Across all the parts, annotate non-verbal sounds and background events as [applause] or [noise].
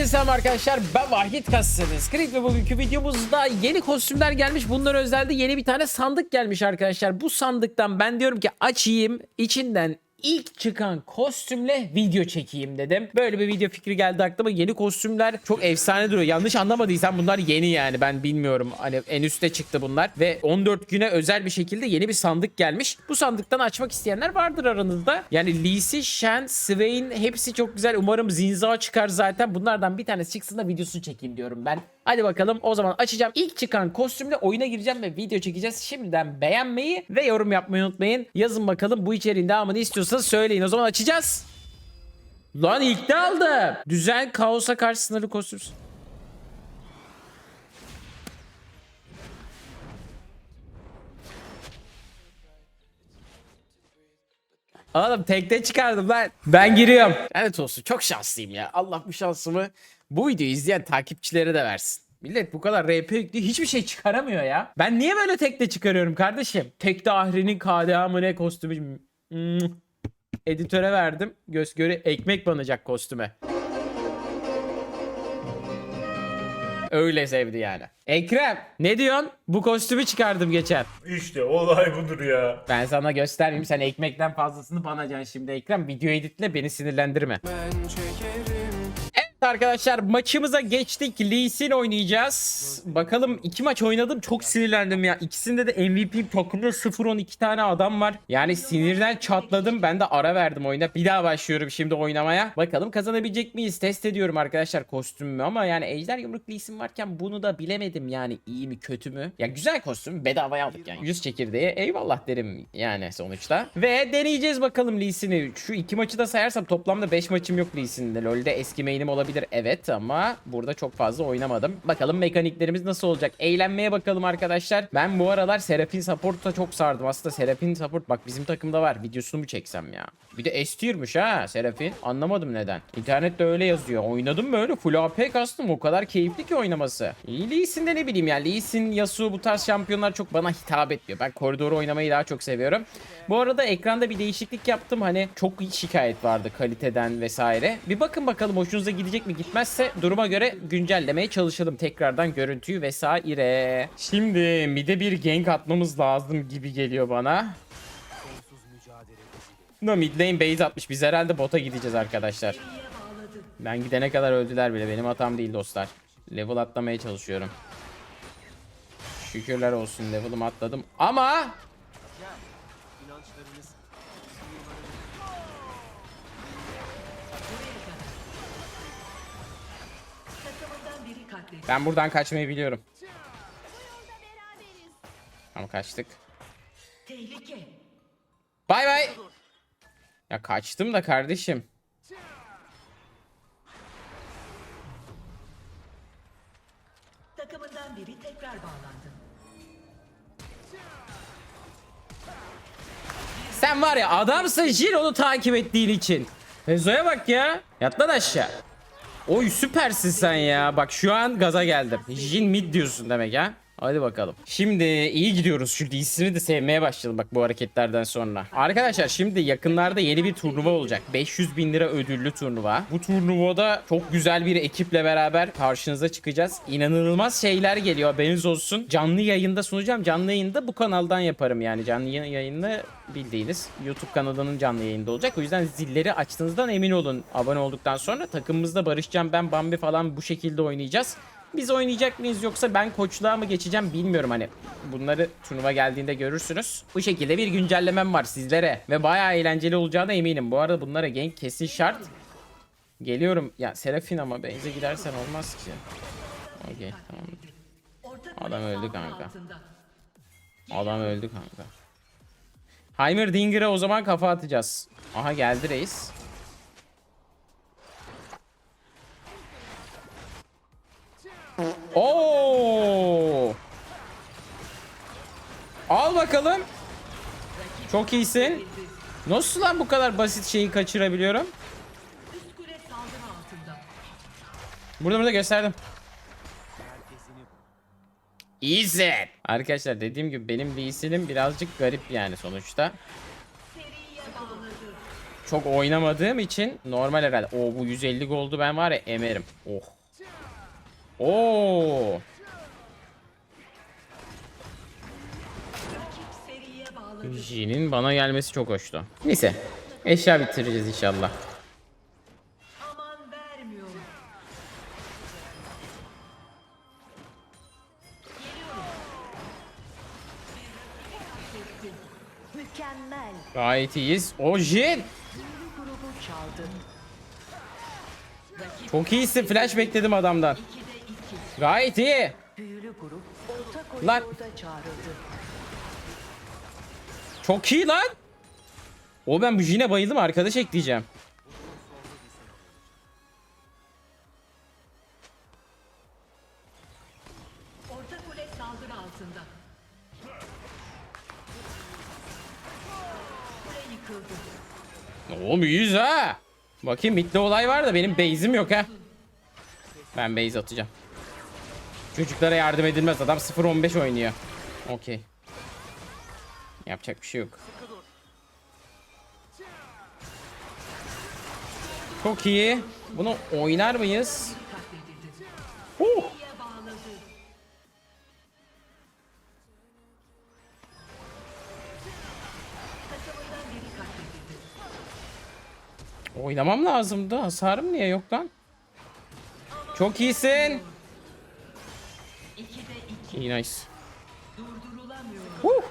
Herkese selam arkadaşlar. Ben Vahit Kassınız. Creed ve bugünkü videomuzda yeni kostümler gelmiş. Bunlar özelde yeni bir tane sandık gelmiş arkadaşlar. Bu sandıktan ben diyorum ki açayım. içinden ilk çıkan kostümle video çekeyim dedim. Böyle bir video fikri geldi aklıma. Yeni kostümler çok efsane duruyor. Yanlış anlamadıysan bunlar yeni yani. Ben bilmiyorum. Hani en üste çıktı bunlar. Ve 14 güne özel bir şekilde yeni bir sandık gelmiş. Bu sandıktan açmak isteyenler vardır aranızda. Yani Lee Sin, Shen, Swain hepsi çok güzel. Umarım Zinzao çıkar zaten. Bunlardan bir tanesi çıksın da videosunu çekeyim diyorum ben. Hadi bakalım o zaman açacağım. İlk çıkan kostümle oyuna gireceğim ve video çekeceğiz. Şimdiden beğenmeyi ve yorum yapmayı unutmayın. Yazın bakalım bu içeriğin devamını istiyorsanız söyleyin. O zaman açacağız. Lan ilk de aldım. Düzen kaosa karşı sınırlı kostüm. Oğlum tekte çıkardım lan. Ben giriyorum. Lanet olsun çok şanslıyım ya. Allah bu şansımı bu videoyu izleyen takipçilere de versin. Millet bu kadar RP yüklü hiçbir şey çıkaramıyor ya. Ben niye böyle tekte çıkarıyorum kardeşim? Tekte Ahri'nin KDA mı ne kostümü? Hmm. Editöre verdim. Göz göre ekmek banacak kostüme. Öyle sevdi yani. Ekrem ne diyorsun? Bu kostümü çıkardım geçen. İşte olay budur ya. Ben sana göstermeyeyim. Sen ekmekten fazlasını banacaksın şimdi Ekrem. Video editle beni sinirlendirme. Evet arkadaşlar maçımıza geçtik. Lee Sin oynayacağız. Bakalım iki maç oynadım. Çok sinirlendim ya. İkisinde de MVP takımda 0-12 tane adam var. Yani sinirden çatladım. Ben de ara verdim oyuna. Bir daha başlıyorum şimdi oynamaya. Bakalım kazanabilecek miyiz? Test ediyorum arkadaşlar kostümümü ama yani Ejder Yumruk Lee Sin varken bunu da bilemedim yani iyi mi kötü mü? Ya güzel kostüm bedavaya aldık yani. 100 çekirdeğe eyvallah derim yani sonuçta. Ve deneyeceğiz bakalım Lee Sin'i. Şu iki maçı da sayarsam toplamda 5 maçım yok Lee Sin'de. LoL'de eski main'im olabilir evet ama burada çok fazla oynamadım. Bakalım mekaniklerimiz nasıl olacak? Eğlenmeye bakalım arkadaşlar. Ben bu aralar Serapin Support'a çok sardım. Aslında Serapin Support bak bizim takımda var. Videosunu mu çeksem ya? Bir de S ha Serapin. Anlamadım neden. İnternette öyle yazıyor. Oynadım böyle full AP kastım. O kadar keyifli ki oynaması. Lee Sin'de ne bileyim ya. Lee Sin, Yasuo bu tarz şampiyonlar çok bana hitap etmiyor. Ben koridoru oynamayı daha çok seviyorum. Bu arada ekranda bir değişiklik yaptım. Hani çok şikayet vardı kaliteden vesaire. Bir bakın bakalım hoşunuza gidecek mi? Gitmezse duruma göre güncellemeye çalışalım. Tekrardan görüntüyü vesaire. Şimdi mide bir gank atmamız lazım gibi geliyor bana. No mid lane base atmış. Biz herhalde bota gideceğiz arkadaşlar. Ben gidene kadar öldüler bile. Benim hatam değil dostlar. Level atlamaya çalışıyorum. Şükürler olsun level'ımı atladım. Ama ben buradan kaçmayı biliyorum. Tamam kaçtık. Bay bay. Ya kaçtım da kardeşim. Takımından biri tekrar bağlandı. Sen var ya adamsın Jin onu takip ettiğin için. Ezo'ya bak ya. Yat lan aşağı. Oy süpersin sen ya. Bak şu an gaza geldim. Jin mid diyorsun demek ha. Hadi bakalım. Şimdi iyi gidiyoruz. Şu DC'ni de sevmeye başladım bak bu hareketlerden sonra. Arkadaşlar şimdi yakınlarda yeni bir turnuva olacak. 500 bin lira ödüllü turnuva. Bu turnuvada çok güzel bir ekiple beraber karşınıza çıkacağız. İnanılmaz şeyler geliyor haberiniz olsun. Canlı yayında sunacağım. Canlı yayında bu kanaldan yaparım yani. Canlı yayını bildiğiniz YouTube kanalının canlı yayında olacak. O yüzden zilleri açtığınızdan emin olun. Abone olduktan sonra takımımızda Barışcan ben Bambi falan bu şekilde oynayacağız. Biz oynayacak mıyız yoksa ben koçluğa mı geçeceğim bilmiyorum hani. Bunları turnuva geldiğinde görürsünüz. Bu şekilde bir güncellemem var sizlere. Ve bayağı eğlenceli olacağına eminim. Bu arada bunlara gank kesin şart. Geliyorum. Ya Serafin ama Beyze gidersen olmaz ki. Okey tamam. Adam öldü kanka. Adam öldü kanka. Heimerdinger'a o zaman kafa atacağız. Aha geldi reis. Oo! Al bakalım. Çok iyisin. Nasıl lan bu kadar basit şeyi kaçırabiliyorum? Burada burada gösterdim. İyisin. Arkadaşlar dediğim gibi benim Sin'im birazcık garip yani sonuçta. Çok oynamadığım için normal herhalde. O bu 150 goldu ben var ya emerim. Oh. Oo. Jin'in bana gelmesi çok hoştu. Neyse. Eşya bitireceğiz inşallah. Gayet iyiyiz. O Jin. Çok iyisin. Flash bekledim adamdan. 2'de 2. Gayet iyi. Büyülü grup orta Lan. koridorda çağrıldı. Çok iyi lan. O ben bu Jin'e bayıldım. Arkadaş ekleyeceğim. Orta kule saldırı altında. Kule yıkıldı. Oğlum iyiyiz ha. Bakayım midde olay var da benim base'im yok ha. Ben base atacağım. Çocuklara yardım edilmez. Adam 0-15 oynuyor. Okey. Yapacak bir şey yok. Çok iyi. Bunu oynar mıyız? Uh! Oynamam lazımdı. Hasarım niye yok lan? Çok iyisin. 2'de 2. İyi nice. Huh!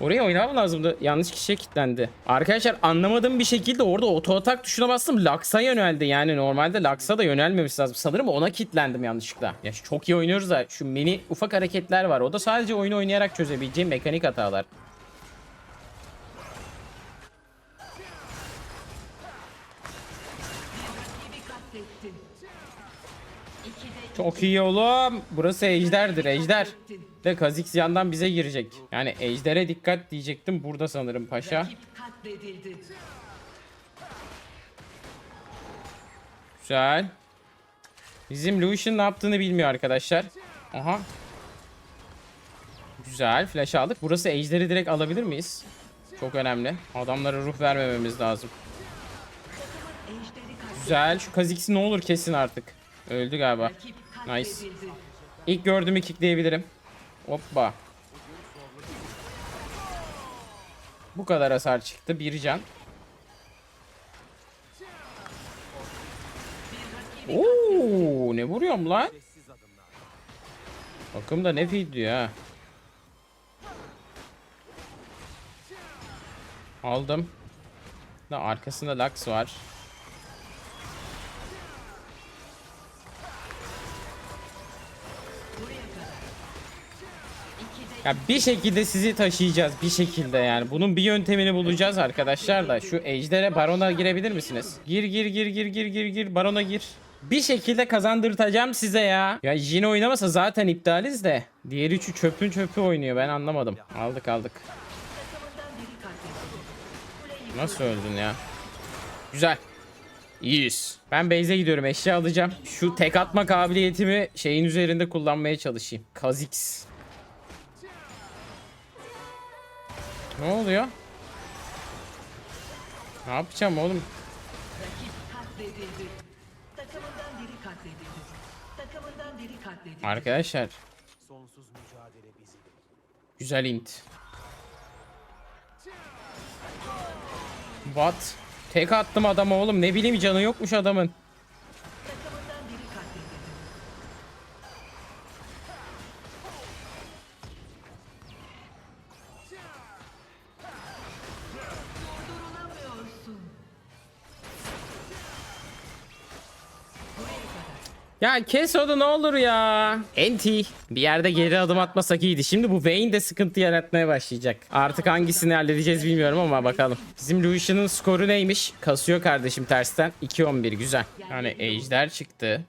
Oraya oynamam lazımdı. Yanlış kişiye kilitlendi. Arkadaşlar anlamadığım bir şekilde orada oto atak tuşuna bastım. Lux'a yöneldi. Yani normalde Lux'a da yönelmemiş lazım. Sanırım ona kilitlendim yanlışlıkla. Ya çok iyi oynuyoruz da şu mini ufak hareketler var. O da sadece oyunu oynayarak çözebileceğim mekanik hatalar. Çok iyi oğlum. Burası ejderdir ejder. De Kha'Zix yandan bize girecek. Yani ejdere dikkat diyecektim. Burada sanırım paşa. Güzel. Bizim Lucian ne yaptığını bilmiyor arkadaşlar. Aha. Güzel. Flash aldık. Burası ejderi direkt alabilir miyiz? Çok önemli. Adamlara ruh vermememiz lazım. Güzel. Şu Kha'Zix'i ne olur kesin artık. Öldü galiba. Nice. İlk gördüğümü kickleyebilirim. Hoppa. Bu kadar hasar çıktı. Bir can. Oo, ne vuruyorum lan? Bakım da ne feed diyor ha. Aldım. Da arkasında Lux var. Ya bir şekilde sizi taşıyacağız bir şekilde yani. Bunun bir yöntemini bulacağız arkadaşlar da. Şu ejdere barona girebilir misiniz? Gir gir gir gir gir gir gir barona gir. Bir şekilde kazandırtacağım size ya. Ya Jin oynamasa zaten iptaliz de. Diğer üçü çöpün çöpü oynuyor ben anlamadım. Aldık aldık. Nasıl öldün ya? Güzel. İyiyiz. Ben base'e gidiyorum eşya alacağım. Şu tek atma kabiliyetimi şeyin üzerinde kullanmaya çalışayım. Kha'Zix. Ne oluyor? Ne yapacağım oğlum? Arkadaşlar. Güzel int. What? Tek attım adama oğlum. Ne bileyim canı yokmuş adamın. Ya kes onu ne olur ya. Enti. Bir yerde geri adım atmasak iyiydi. Şimdi bu Vayne de sıkıntı yaratmaya başlayacak. Artık hangisini halledeceğiz bilmiyorum ama bakalım. Bizim Lucian'ın skoru neymiş? Kasıyor kardeşim tersten. 2-11 güzel. Yani Ejder çıktı.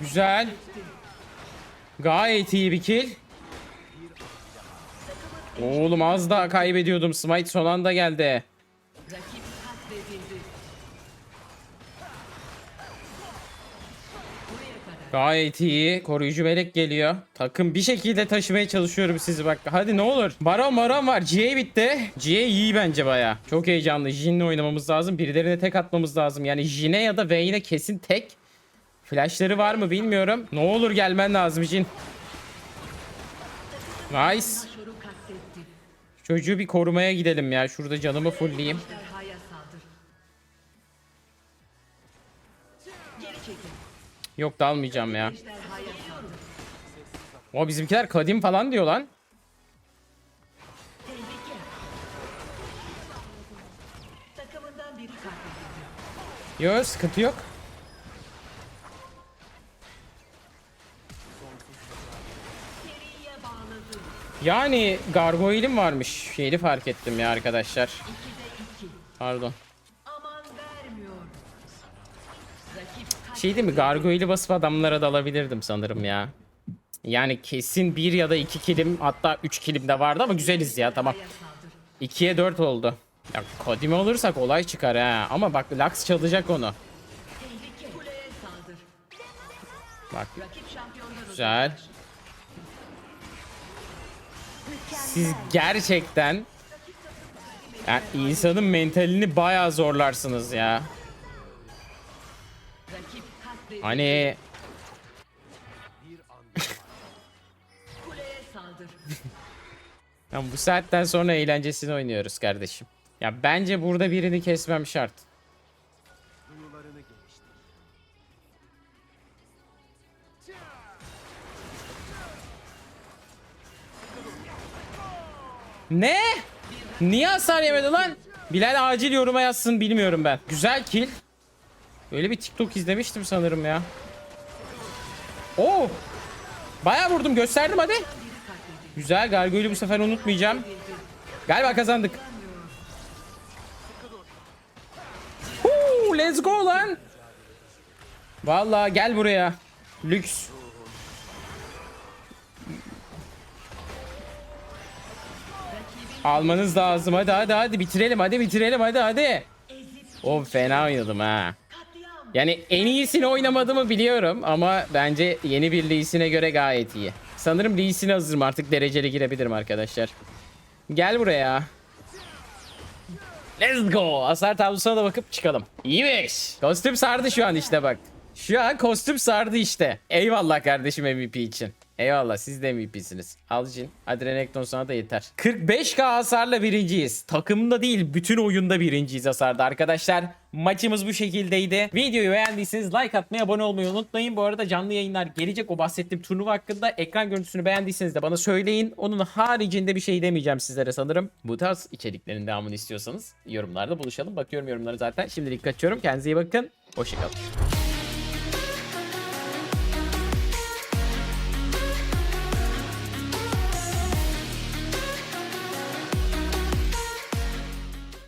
Güzel. Gayet iyi bir kill. Oğlum az daha kaybediyordum. Smite son anda geldi. Gayet iyi. Koruyucu melek geliyor. Takım bir şekilde taşımaya çalışıyorum sizi bak. Hadi ne olur. Baron baron var. GA bitti. GA iyi bence baya. Çok heyecanlı. Jin'le oynamamız lazım. Birilerine tek atmamız lazım. Yani Jin'e ya da Vayne'e kesin tek. Flashları var mı bilmiyorum. Ne olur gelmen lazım Jin. Nice. Çocuğu bir korumaya gidelim ya. Şurada canımı fullleyeyim. Yok dalmayacağım ya. O bizimkiler kadim falan diyor lan. Yok sıkıntı yok. Yani gargoyle'im varmış. Şeyi fark ettim ya arkadaşlar. 2'de 2. Pardon. Şey değil mi? Gargoyle'i basıp adamlara dalabilirdim sanırım ya. Yani kesin bir ya da iki kilim hatta üç kilim de vardı ama güzeliz ya tamam. katledildi. 2'ye 4 oldu. Ya Kodime olursak olay çıkar ha. Ama bak Lux çalacak onu. Bak güzel. Siz gerçekten yani insanın mentalini bayağı zorlarsınız ya. Hani [laughs] ya bu saatten sonra eğlencesini oynuyoruz kardeşim. Ya bence burada birini kesmem şart. Ne? Niye hasar yemedi lan? Bilal acil yoruma yazsın bilmiyorum ben. Güzel kill. Öyle bir TikTok izlemiştim sanırım ya. Oo. Bayağı vurdum gösterdim hadi. Güzel Gargoyle'ü bu sefer unutmayacağım. Galiba kazandık. Huu, let's go lan. Vallahi gel buraya. Lüks. Almanız lazım. Hadi hadi hadi bitirelim. Hadi bitirelim. Hadi hadi. O fena oynadım ha. Yani en iyisini oynamadığımı biliyorum ama bence yeni bir Lee göre gayet iyi. Sanırım Lee Sin'e hazırım artık dereceli girebilirim arkadaşlar. Gel buraya. Let's go. Hasar tablosuna da bakıp çıkalım. İyiymiş. Kostüm sardı şu an işte bak. Şu an kostüm sardı işte. Eyvallah kardeşim MVP için. Eyvallah siz de MVP'siniz. Al Jin. Hadi Renekton sana da yeter. 45k hasarla birinciyiz. Takımda değil bütün oyunda birinciyiz hasarda arkadaşlar. Maçımız bu şekildeydi. Videoyu beğendiyseniz like atmayı, abone olmayı unutmayın. Bu arada canlı yayınlar gelecek. O bahsettiğim turnuva hakkında ekran görüntüsünü beğendiyseniz de bana söyleyin. Onun haricinde bir şey demeyeceğim sizlere sanırım. Bu tarz içeriklerin devamını istiyorsanız yorumlarda buluşalım. Bakıyorum yorumlara zaten. Şimdilik kaçıyorum. Kendinize iyi bakın. Hoşçakalın.